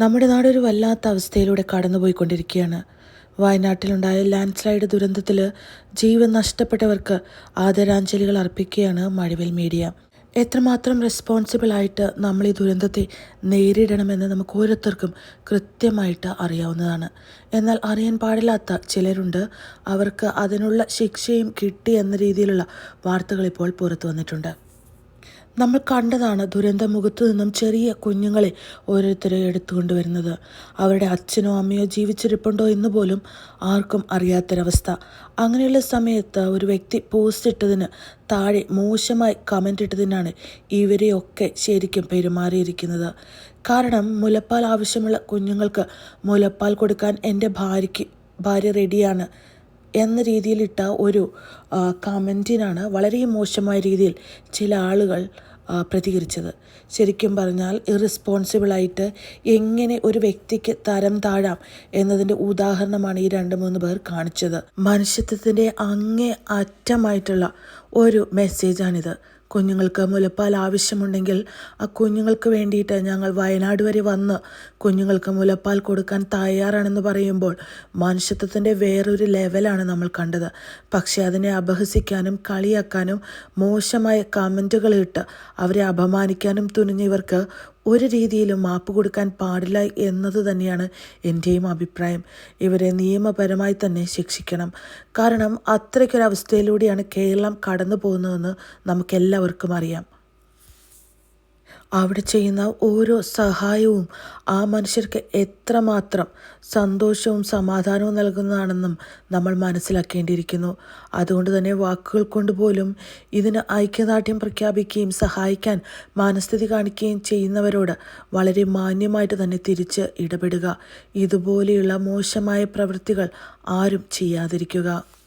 നമ്മുടെ നാടൊരു വല്ലാത്ത അവസ്ഥയിലൂടെ കടന്നുപോയിക്കൊണ്ടിരിക്കുകയാണ്. വയനാട്ടിലുണ്ടായ land slide ദുരന്തത്തിൽ ജീവൻ നഷ്ടപ്പെട്ടവർക്ക് ആദരാഞ്ജലികൾ അർപ്പിക്കുകയാണ് മഴവിൽ മീഡിയ. എത്രമാത്രം റെസ്പോൺസിബിൾ ആയിട്ട് നമ്മൾ ഈ ദുരന്തത്തെ നേരിടണമെന്ന് നമുക്ക് ഓരോരുത്തർക്കും കൃത്യമായിട്ട് അറിയാവുന്നതാണ്. എന്നാൽ അറിയാൻ പാടില്ലാത്ത ചിലരുണ്ട്. അവർക്ക് അതിനുള്ള ശിക്ഷയും കിട്ടി എന്ന രീതിയിലുള്ള വാർത്തകൾ ഇപ്പോൾ പുറത്തു വന്നിട്ടുണ്ട്. നമ്മൾ കണ്ടതാണ് ദുരന്തമുഖത്ത് നിന്നും ചെറിയ കുഞ്ഞുങ്ങളെ ഓരോരുത്തരെ എടുത്തുകൊണ്ട് വരുന്നത് അവരുടെ അച്ഛനോ അമ്മയോ ജീവിച്ചിരിപ്പുണ്ടോ എന്ന് പോലും ആർക്കും അറിയാത്തൊരവസ്ഥ. അങ്ങനെയുള്ള സമയത്ത് ഒരു വ്യക്തി പോസ്റ്റ് ഇട്ടതിന് താഴെ മോശമായി കമന്റ് ഇട്ടതിനാണ് ഇവരെയൊക്കെ ശരിക്കും പെരുമാറിയിരിക്കുന്നത്. കാരണം മുലപ്പാൽ ആവശ്യമുള്ള കുഞ്ഞുങ്ങൾക്ക് മുലപ്പാൽ കൊടുക്കാൻ എന്റെ ഭാര്യയ്ക്ക് ഭാര്യ റെഡിയാണ് എന്ന രീതിയിലിട്ട ഒരു കമന്റിനാണ് വളരെ മോശമായ രീതിയിൽ ചില ആളുകൾ പ്രതികരിച്ചത്. ശരിക്കും പറഞ്ഞാൽ ഇറസ്പോൺസിബിളായിട്ട് എങ്ങനെ ഒരു വ്യക്തിക്ക് തരം താഴാം എന്നതിന്റെ ഉദാഹരണമാണ് ഈ രണ്ട് മൂന്ന് പേർ കാണിച്ചത്. മനുഷ്യത്വത്തിന്റെ അങ്ങേ അറ്റമായിട്ടുള്ള ഒരു മെസ്സേജാണിത് കുഞ്ഞുങ്ങൾക്ക് മുലപ്പാൽ ആവശ്യമുണ്ടെങ്കിൽ ആ കുഞ്ഞുങ്ങൾക്ക് വേണ്ടിയിട്ട് ഞങ്ങൾ വയനാട് വരെ വന്ന് കുഞ്ഞുങ്ങൾക്ക് മുലപ്പാൽ കൊടുക്കാൻ തയ്യാറാണെന്ന് പറയുമ്പോൾ മനുഷ്യത്വത്തിന്റെ വേറൊരു ലെവലാണ് നമ്മൾ കണ്ടത്. പക്ഷേ അതിനെ അപഹസിക്കാനും കളിയാക്കാനും മോശമായ കമന്റുകൾ ഇട്ട് അവരെ അപമാനിക്കാനും തുനിഞ്ഞവർക്ക് ഒരു രീതിയിലും മാപ്പ് കൊടുക്കാൻ പാടില്ല എന്നത് തന്നെയാണ് എന്റെയും അഭിപ്രായം. ഇവരെ നിയമപരമായി തന്നെ ശിക്ഷിക്കണം. കാരണം അത്രയ്ക്കൊരവസ്ഥയിലൂടെയാണ് കേരളം കടന്നു പോകുന്നതെന്ന് നമുക്കെല്ലാവർക്കും അറിയാം. അവിടെ ചെയ്യുന്ന ഓരോ സഹായവും ആ മനുഷ്യർക്ക് എത്രമാത്രം സന്തോഷവും സമാധാനവും നൽകുന്നതാണെന്നും നമ്മൾ മനസ്സിലാക്കേണ്ടിയിരിക്കുന്നു. അതുകൊണ്ട് തന്നെ വാക്കുകൾ കൊണ്ട് പോലും ഇതിന് ഐക്യദാർഢ്യം പ്രഖ്യാപിക്കുകയും സഹായിക്കാൻ മാനസ്ഥിതി കാണിക്കുകയും ചെയ്യുന്നവരോട് വളരെ മാന്യമായിട്ട് തന്നെ തിരിച്ച് ഇടപെടുക. ഇതുപോലെയുള്ള മോശമായ പ്രവൃത്തികൾ ആരും ചെയ്യാതിരിക്കുക.